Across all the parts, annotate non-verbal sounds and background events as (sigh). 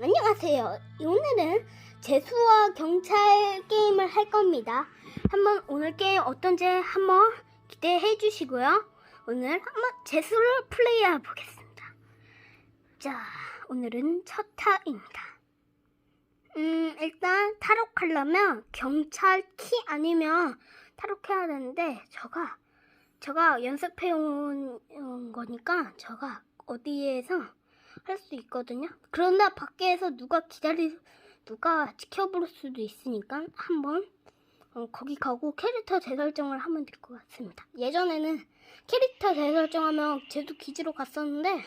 안녕하세요. 오늘은 재수와 경찰 게임을 할 겁니다. 한번 오늘 게임 어떤지 한번 기대해 주시고요. 오늘 한번 재수를 플레이해 보겠습니다. 자, 오늘은 첫 타입니다. 음, 일단 탈옥하려면 경찰 키 아니면 탈옥해야 되는데 저가 제가 연습해 온 거니까 제가 어디에서 할수 있거든요. 그러나 밖에서 누가 기다리 누가 지켜볼 수도 있으니까 한번 어, 거기 가고 캐릭터 재설정을 하면 될 것 같습니다. 예전에는 캐릭터 재설정하면 제도 기지로 갔었는데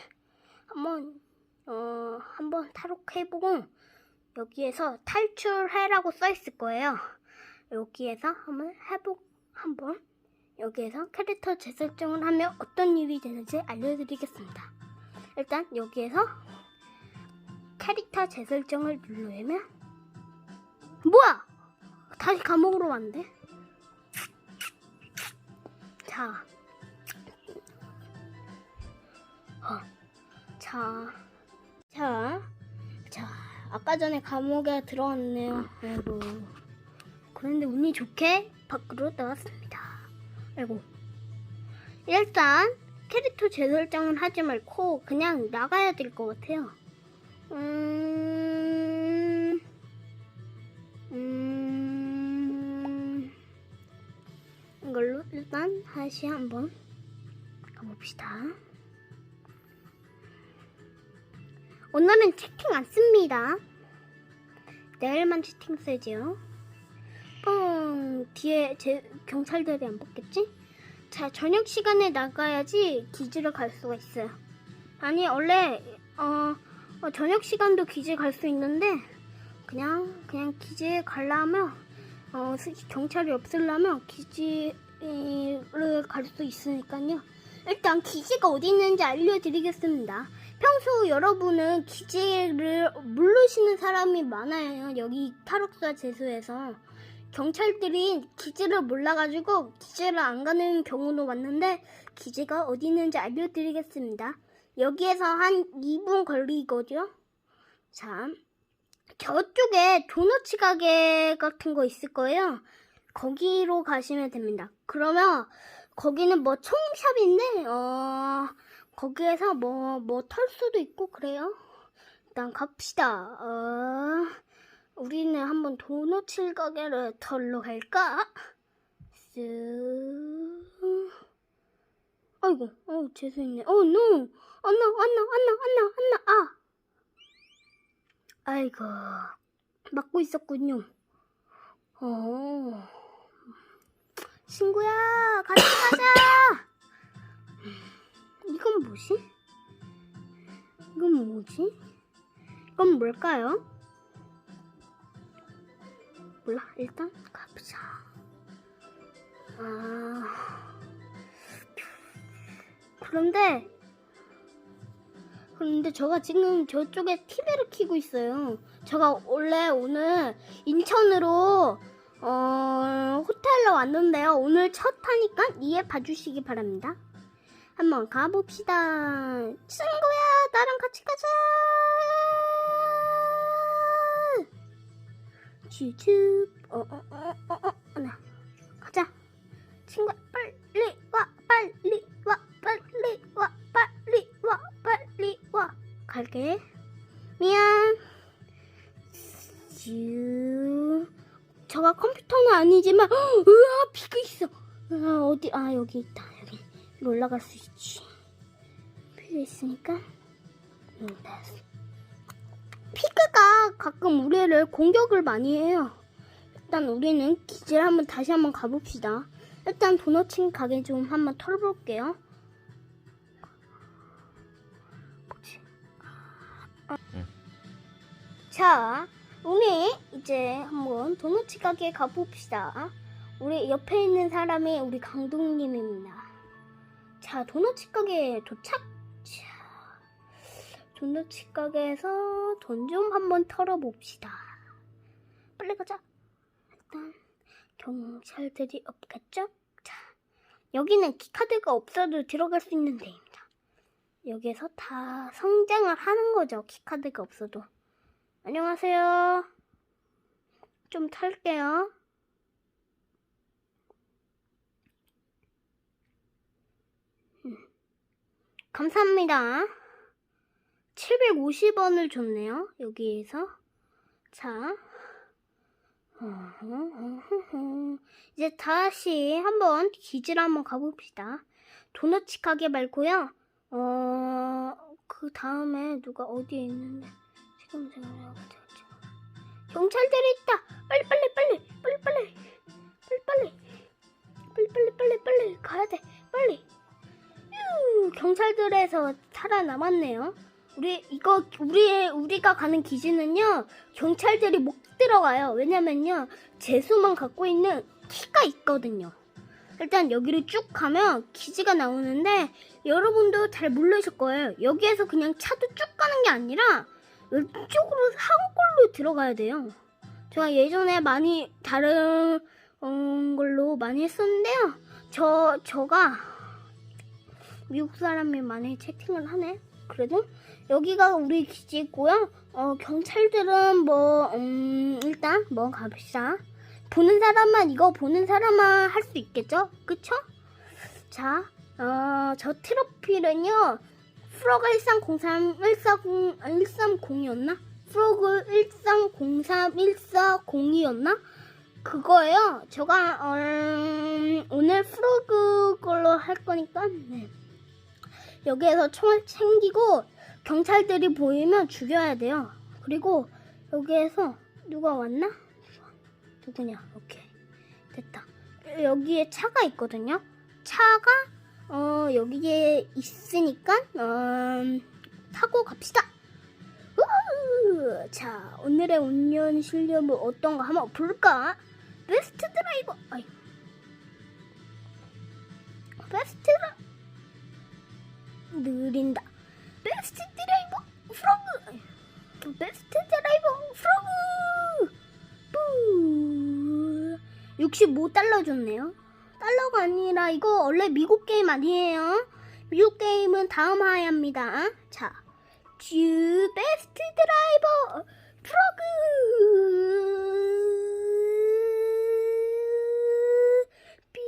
한번 어 한번 탈옥해보고 여기에서 탈출해라고 써 있을 거예요. 여기에서 한번 해보 한번 여기에서 캐릭터 재설정을 하면 어떤 일이 되는지 알려드리겠습니다. 일단 여기에서 캐릭터 재설정을 누르면 뭐야? 다시 감옥으로 왔는데? 자, 어, 자, 자, 자, 아까 전에 감옥에 들어왔네요. 아이고, 그런데 운이 좋게 밖으로 나왔습니다. 아이고, 일단 캐릭터 재설정을 하지 말고 그냥 나가야 될 것 같아요. 음, 음, 이걸로 일단 다시 한번 가봅시다. 오늘은 채팅 안 씁니다. 내일만 채팅 쓰죠. 뻥 뒤에 제 경찰들이 안 붙겠지? 자, 저녁 시간에 나가야지 기지를 갈 수가 있어요. 아니, 원래, 어, 어, 저녁 시간도 기지 갈수 있는데, 그냥, 그냥 기지에 가려면, 어, 스- 경찰이 없으려면 기지를 갈 수 있으니까요. 일단 기지가 어디 있는지 알려드리겠습니다. 평소 여러분은 기지를 모르시는 사람이 많아요. 여기 탈옥사 재수에서. 경찰들이 기지를 몰라가지고 기지를 안 가는 경우도 많는데 기지가 어디 있는지 알려드리겠습니다. 여기에서 한 2분 걸리거든요. 자, 저쪽에 도너츠 가게 같은 거 있을 거예요. 거기로 가시면 됩니다. 그러면 거기는 뭐 총샵인데 어 거기에서 뭐 뭐 털 수도 있고 그래요. 일단 갑시다. 어. 우리는 한번 도너츠 가게를 털러 갈까? 쓱. 아이고, 어, 죄송해요. 어, 노! 어, 노, 안 나, 안 나, 안 나, 안 나, 안 나, 아! 아이고, 막고 있었군요. 어. 친구야, 같이 가자! 이건 뭐지? 이건 뭐지? 이건 뭘까요? 몰라. 일단 가보자. 아. 그런데 그런데 제가 지금 저쪽에 TV를 켜고 있어요. 제가 원래 오늘 인천으로 어 호텔로 왔는데요. 오늘 첫 타니까 이해 봐주시기 바랍니다. 한번 가봅시다. 친구야 나랑 같이 가자 쭈쭈 어어 어 어 어 나 가자. 친구야 빨리 와 빨리 와 빨리 와 빨리 와 빨리 와. 갈게. 미안. 쭈 저가 컴퓨터는 아니지만 으아 비가 있어. 아 어디 아 여기 있다. 여기. 올라갈 수 있지. 비가 있으니까. 응 됐어 피크가 가끔 우리를 공격을 많이 해요. 일단 우리는 기지를 한번 다시 한번 가봅시다. 일단 도너츠 가게 좀 한번 털어볼게요. 응. 자, 우리 이제 한번 도너츠 가게 가봅시다. 우리 옆에 있는 사람이 우리 강동님입니다. 자, 도너츠 가게 도착. 자, 도너츠 가게에서 돈 좀 한번 털어봅시다. 빨리 가자. 일단 경찰들이 없겠죠? 자, 여기는 키카드가 없어도 들어갈 수 있는 데입니다. 여기에서 다 성장을 하는 거죠. 키카드가 없어도. 안녕하세요. 좀 탈게요. 음. 감사합니다. 750원을 줬네요. 여기에서. 자. 이제 다시 한번 기질 한번 가봅시다. 도넛치 가게 말고요. 어, 그 다음에 누가 어디에 있는데. 지금 생각나고 지금. 경찰들이 있다! 빨리, 빨리, 빨리! 빨리, 빨리! 빨리, 빨리! 빨리, 빨리, 빨리, 빨리! 가야 돼! 빨리! 경찰들에서 살아남았네요. 우리 이거 우리 우리가 가는 기지는요 경찰들이 못 들어가요. 왜냐면요 재수만 갖고 있는 키가 있거든요. 일단 여기를 쭉 가면 기지가 나오는데 여러분도 잘 모르실 거예요. 여기에서 그냥 차도 쭉 가는 게 아니라 이쪽으로 한골로 들어가야 돼요. 제가 예전에 많이 다른 음, 걸로 많이 했었는데요. 저 저가 미국 사람이 많이 채팅을 하네. 그래도 여기가 우리 기지고요. 어, 경찰들은 뭐 음, 일단 뭐 갑시다. 보는 사람만 이거 보는 사람만 할 수 있겠죠? 그쵸? 자, 어, 저 트로피는요. 프로가 1303 140 130이었나? 프로그 1303 140이었나? 그거예요. 제가 음, 오늘 프로그 걸로 할 거니까 네. 여기에서 총을 챙기고 경찰들이 보이면 죽여야 돼요. 그리고 여기에서 누가 왔나? 누구냐? 오케이 됐다. 여기에 차가 있거든요. 차가 어 여기에 있으니까 어, 타고 갑시다. 자 오늘의 운전 실력은 어떤가 한번 볼까? 베스트 드라이버. 아이. 베스트 드라. 느린다. 베스트 드라이버 프로그. 베스트 드라이버 프로그. 뿌. 65달러 줬네요. 달러가 아니라 이거 원래 미국 게임 아니에요. 미국 게임은 다음 하야입니다. 자, 주 베스트 드라이버 프로그. 삐.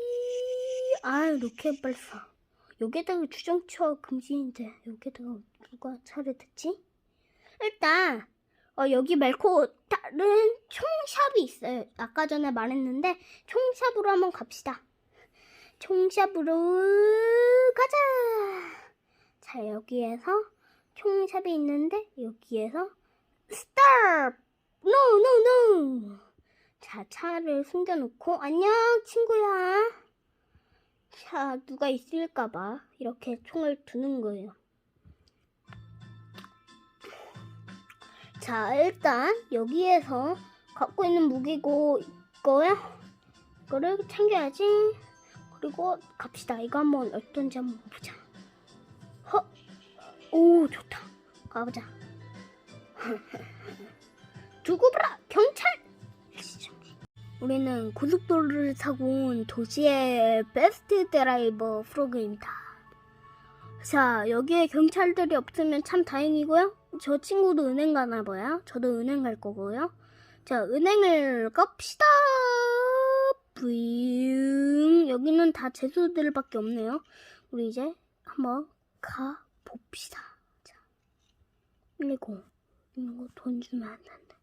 아유, 로켓 발사. 여기다가 주정차 금지인데 여기다가 누가 차를 댔지? 일단 어, 여기 말고 다른 총샵이 있어요. 아까 전에 말했는데 총샵으로 한번 갑시다. 총샵으로 가자. 자 여기에서 총샵이 있는데 여기에서 스탑. 노 노 노. 자 차를 숨겨놓고 안녕 친구야. 자, 누가 있을까봐 이렇게 총을 두는 거예요. 자, 일단 여기에서 갖고 있는 무기고 이거요. 이거를 챙겨야지. 그리고 갑시다. 이거 한번 어떤지 한번 보자. 허, 오 좋다. 가보자. (laughs) 두고 봐라, 경찰. 우리는 고속도로를 타고 온 도시의 베스트 드라이버 프로그입니다. 자, 여기에 경찰들이 없으면 참 다행이고요. 저 친구도 은행 가나 봐요. 저도 은행 갈 거고요. 자, 은행을 갑시다. 부잉. 여기는 다 재수들밖에 없네요. 우리 이제 한번 가 봅시다. 자, 그리고 이거 돈 주면 안 된다.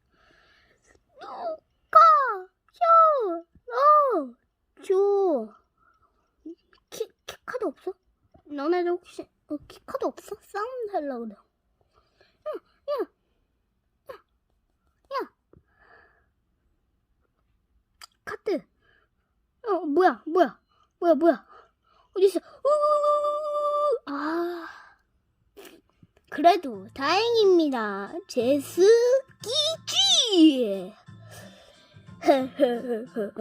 줘! 키, 키카드 없어? 너네들 혹시, 어, 키카드 없어? 사운드 하려고 그래. 야, 야! 야! 야! 카드! 어, 뭐야, 뭐야, 뭐야, 뭐야. 어딨어? 우우우우! 아. 그래도 다행입니다. 제스키지! (laughs)